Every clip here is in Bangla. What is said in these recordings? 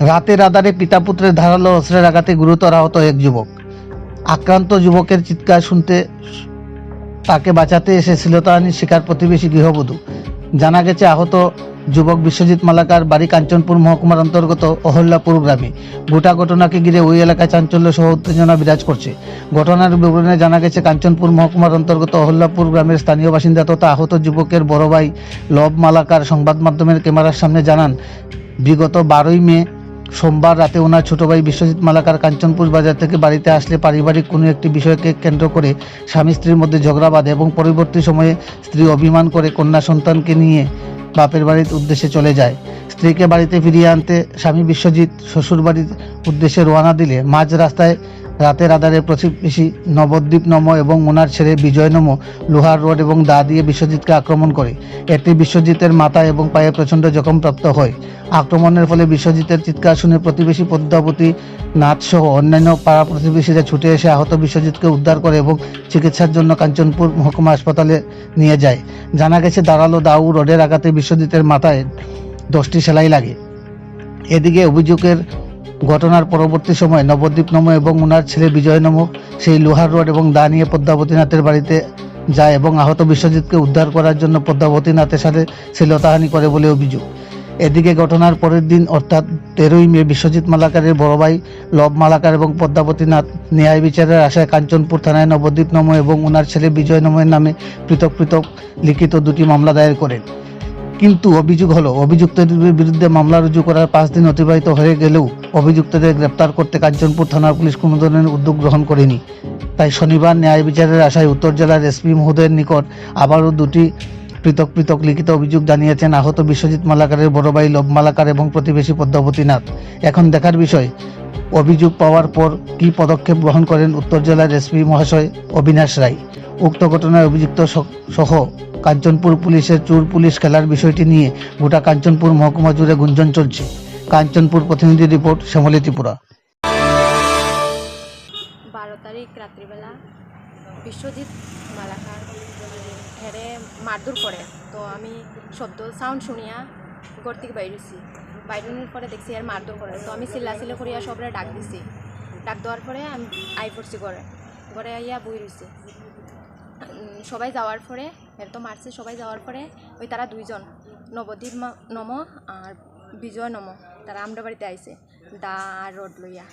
রাতের আধারে পিতা পুত্রের ধারালো অস্ত্রের আঘাতে গুরুতর আহত এক যুবক। আক্রান্ত যুবকের চিৎকার শুনতে তাকে বাঁচাতে এসে শ্লীলতাহানির শিকার প্রতিবেশী গৃহবধূ। জানা গেছে, আহত যুবক বিশ্বজিৎ মালাকার বাড়ি কাঞ্চনপুর মহকুমার অন্তর্গত অহল্যাপুর গ্রামে। গোটা ঘটনাকে ঘিরে ওই এলাকায় চাঞ্চল্য সহ উত্তেজনা বিরাজ করছে। ঘটনার বিবরণে জানা গেছে, কাঞ্চনপুর মহকুমার অন্তর্গত অহল্যাপুর গ্রামের স্থানীয় বাসিন্দা তথা আহত যুবকের বড় ভাই লব মালাকার সংবাদ মাধ্যমের ক্যামেরার সামনে জানান, বিগত বারোই মে সোমবার রাতে ওনার ছোট ভাই বিশ্বজিৎ মালাকার কাঞ্চনপুর বাজার থেকে বাড়িতে আসলে পারিবারিক কোনো একটি বিষয়কে কেন্দ্র করে স্বামী স্ত্রীর মধ্যে ঝগড়া বাঁধে এবং পরবর্তী সময়ে স্ত্রী অভিমান করে কন্যা সন্তানকে নিয়ে বাপের বাড়ির উদ্দেশ্যে চলে যায়। স্ত্রীকে বাড়িতে ফিরিয়ে আনতে স্বামী বিশ্বজিৎ শ্বশুরবাড়ির উদ্দেশ্যে রওনা দিলে মাঝ রাস্তায় রাতের আধারে প্রতিবেশী নবদ্বীপ নম এবং ওনার ছেলে বিজয় নম, লোহার রোড এবং দা দিয়ে বিশ্বজিৎকে আক্রমণ করে। এতে বিশ্বজিতের মাথা এবং পায়ে প্রচণ্ড জখমপ্রাপ্ত হয়। আক্রমণের ফলে বিশ্বজিতের চিৎকার শুনে প্রতিবেশী পদ্মাবতী নাথ সহ অন্যান্য পাড়া প্রতিবেশীরা ছুটে এসে আহত বিশ্বজিৎকে উদ্ধার করে এবং চিকিৎসার জন্য কাঞ্চনপুর মহকুমা হাসপাতালে নিয়ে যায়। জানা গেছে, দাঁড়াল দাউ রোডের আঘাতে বিশ্বজিতের মাথায় দশটি সেলাই লাগে। এদিকে অভিযোগের ঘটনার পরবর্তী সময় নবদ্বীপ নম এবং ওনার ছেলে বিজয় নম সেই লোহার রোড এবং দা নিয়ে পদ্মাবতীনাথের বাড়িতে যায় এবং আহত বিশ্বজিৎকে উদ্ধার করার জন্য পদ্মাবতীনাথের সাথে শ্লীলতাহানি করে বলে অভিযোগ। এদিকে ঘটনার পরের দিন, অর্থাৎ তেরোই মে, বিশ্বজিৎ মালাকারের বড় ভাই লব মালাকার এবং পদ্মাবতীনাথ ন্যায় বিচারের আশায় কাঞ্চনপুর থানায় নবদ্বীপ নম এবং ওনার ছেলে বিজয় নমের নামে পৃথক পৃথক লিখিত দুটি মামলা দায়ের করেন। কিন্তু অভিযোগ হলো, অভিযুক্তদের বিরুদ্ধে মামলা রুজু করার পাঁচ দিন অতিবাহিত হয়ে গেলেও অভিযুক্তদের গ্রেপ্তার করতে কাঞ্চনপুর থানার পুলিশ কোনো ধরনের উদ্যোগ গ্রহণ করেনি। তাই শনিবার ন্যায় বিচারের আশায় উত্তর জেলার এসপি মহোদয়ের নিকট আবারও দুটি পৃথক পৃথক লিখিত অভিযোগ জানিয়েছেন আহত বিশ্বজিৎ মালাকারের বড় ভাই লব মালাকার এবং প্রতিবেশী পদ্মাবতীনাথ এখন দেখার বিষয়, অভিযোগ পাওয়ার পর কী পদক্ষেপ গ্রহণ করেন উত্তর জেলার এসপি মহাশয় অবিনাশ রায়। উক্ত ঘটনায় অভিযুক্ত সহ কাঞ্চনপুর পুলিশের চুর পুলিশ খেলার বিষয়টি নিয়ে গোটা কাঞ্চনপুর মহকুমা জুড়ে গুঞ্জন চলছে। কাঞ্চনপুর প্রতিনিধি রিপোর্ট, শ্যামলী ত্রিপুরা। বারো তারিখ রাত্রিবেলা বিশ্বজিৎ মালাকার হেরে মারধর করে। তো আমি শব্দ সাউন্ড শুনিয়া ঘর থেকে বাইরেছি বাইরের পরে দেখছি আর মারধর করে। তো আমি চিল্লা চিল্লা করিয়া সবরে ডাক দিছি। ডাক দেওয়ার পরে আমি আই পড়ছি ঘরে। ঘরে আইয়া বই রয়েছে সবাই যাওয়ার পরে, এর তো মারছে, সবাই যাওয়ার পরে ওই তারা দুইজন, নবদ্বীপ নম আর বিজয় নম। তারা আমরা বাড়িতে আইছে। দা আর রড লইয়া।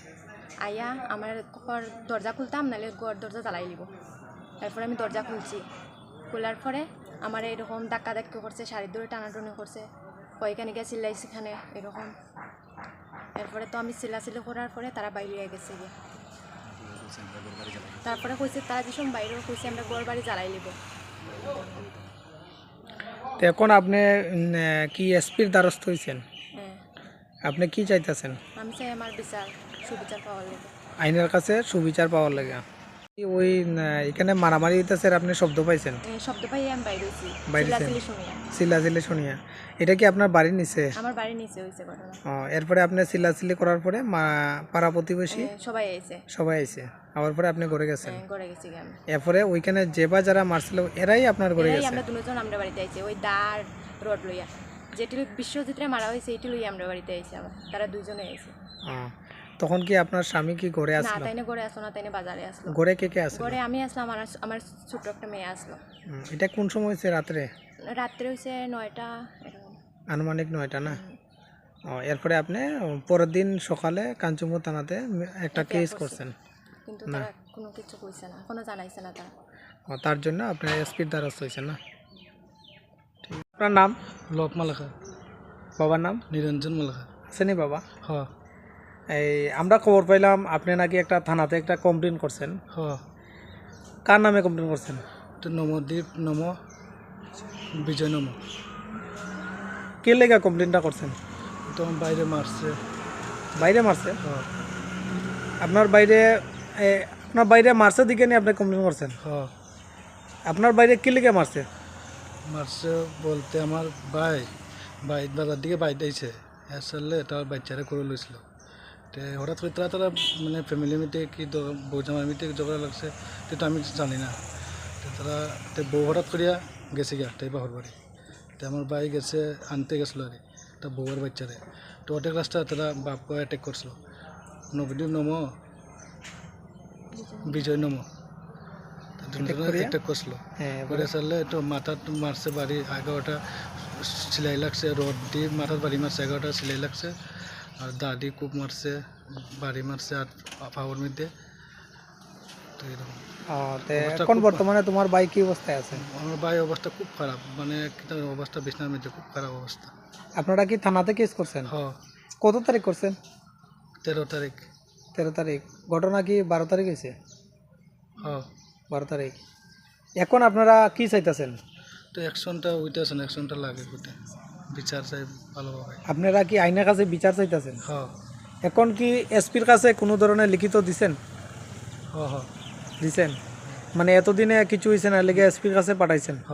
আইয়া আমার ঘর দরজা খুলতাম, নাহলে ঘর দরজা জ্বালাই লিব। তারপরে আমি দরজা খুলছি। খোলার পরে আমার এরকম ধাক্কা ধাক্কি করছে, শাড়ির ধরে টানাটুনি করছে। কয়খানে গিয়ে চিল্লাইছি এখানে, এরকম। এরপরে তো আমি চিল্লাচিল্লি করার পরে তারা বাইরে গেছে গিয়ে। তারপরে কইছে, তারা যেসব বাইরে কইছে, আমরা ঘর বাড়ি জ্বালাই তো এখন আপনি কি এসপির দ্বারস্থ হয়েছেন হ্যাঁ আপনি কি চাইতেছেন? আমি চাই আমার বিচার সুবিচার পাওয়ার লেগে। আইনের কাছে সুবিচার পাওয়ার লাগে। ওই এখানে মারামারি হইতেছে আপনি শব্দ পাইছেন? শব্দ পাই আমি বাইরে হয়েছি বাইরে? চিল্লাচিল্লি শুনিয়া। এটা কি আপনার বাড়ির নিচে? আমার বাড়ির নিচে হয়েছে ঘটনা। ও, এরপরে আপনি চিল্লাচিল্লি করার পরে মা পাড়া প্রতিবেশী? সবাই এসে সবাই আইছে। আবার পরে আপনি ঘরে গেছেন? গড়ে গেছি আমি। এরপরে ওইখানে যে বা যারা মারছিল এরাই আপনার ঘরে গেছে? আমরা দুজন আমরা বাড়িতে আইছি। ওই দার রড লইয়া। যেটি বিশ্বজিৎরে মারা হয়েছে এটি লইয়া আমরা বাড়িতে আইছি আবার। তারা দুজনে আইছে। তখন কি আপনার স্বামী কি ঘরে না আসলো? তাইনে ঘরে আসলো না তাইনে বাজারে আসলো। ঘরে কে কে আসলো? ঘরে আমি আসলাম আমার আমার ছোট্ট একটা মেয়ে আসলো। এটা কোন সময় হয়েছে রাত্রে? রাত্রে হয়েছে নয়টা আনুমানিক নয়টা না? এরপরে আপনি পরের দিন সকালে কাঞ্চনপুর থানাতে একটা কেস করছেন। কিন্তু তারা কোনো কিছু কইছে না কোনো জানাইছে না তারা। তার জন্য আপনি এসপির দ্বারস্থ হয়েছেন না? আপনার নাম? লোক মালাকা। বাবার নাম? নিরঞ্জন মালাকা। আসেনি বাবা? হ। এই আমরা খবর পাইলাম আপনি নাকি একটা থানাতে একটা কমপ্লেন করছেন। হ। কার নামে কমপ্লেন করছেন? তো নমদ্বীপ নম বিজয় নম। কে লেগা কমপ্লেনটা করছেন? তো বাইরে মারছে। বাইরে মারছে? হ। আপনার বাইরে আপনার বাইরে মারছে দিকে নিয়ে আপনি কমপ্লেন করছেন? হ। আপনার বাইরে কে লেগে মারছে? মারছে বলতে আমার ভাই বাইর বাজার দিকে বাইর দিয়েছে। আসলে তার বাচ্চারা করে লইছিল। তে হঠাৎ করে তারা তারা মানে ফ্যামিলি মিটে কি জামাই মিটে ঝগড়া লাগছে, তো আমি জানি না। তো তারা, তে বউ হঠাৎ করিয়া গেছে গিয়া তাই বাহর বাড়ি। তে আমার ভাই গেছে, আনতে গেছিল আর তা বউয়ের বাচ্চারে। তো অর্ধেক রাস্তা তারা বাপ অ্যাটেক করছিল। নবদ্বীপ নমো, বিজয় নমো। করিয়া? অ্যাটেক করছিল হ্যাঁ করে সারলে তো মাথার মারছে বাড়ি এগারোটা সেলাই লাগছে রড দিয়ে মাথার বাড়ি মারছে এগারোটা সেলাই লাগছে আর দাদি কূপ মারছে বাড়ি মারছে আর পাওয়ার মধ্যে তো এরকম ও, তে অবস্থা এখন খুব- বর্তমানে তোমার ভাই কি অবস্থায় আছে আমার ভাই অবস্থা খুব খারাপ মানে কিতা অবস্থা বিছনার মধ্যে খুব খারাপ অবস্থা আপনারা কি থানাতে কেস করছেন হ কত তারিখ করছেন তেরো তারিখ তেরো তারিখ ঘটনা কি বারো তারিখ হয়েছে হ বারো তারিখ। এখন আপনারা কি চাইতেছেন? তো অ্যাকশনটা উইতেছে না অ্যাকশনটা লাগে কোটে বিচার চাই ভালোভাবে। আপনারা কি আইনের কাছে বিচার চাইতেছেন? হ। এখন কি এসপির কাছে কোনো ধরনের লিখিত দিছেন? হ হ। দিছেন? মানে এতদিনে কিছু হয়েছে না লেগে এসপির কাছে পাঠাইছেন? হ।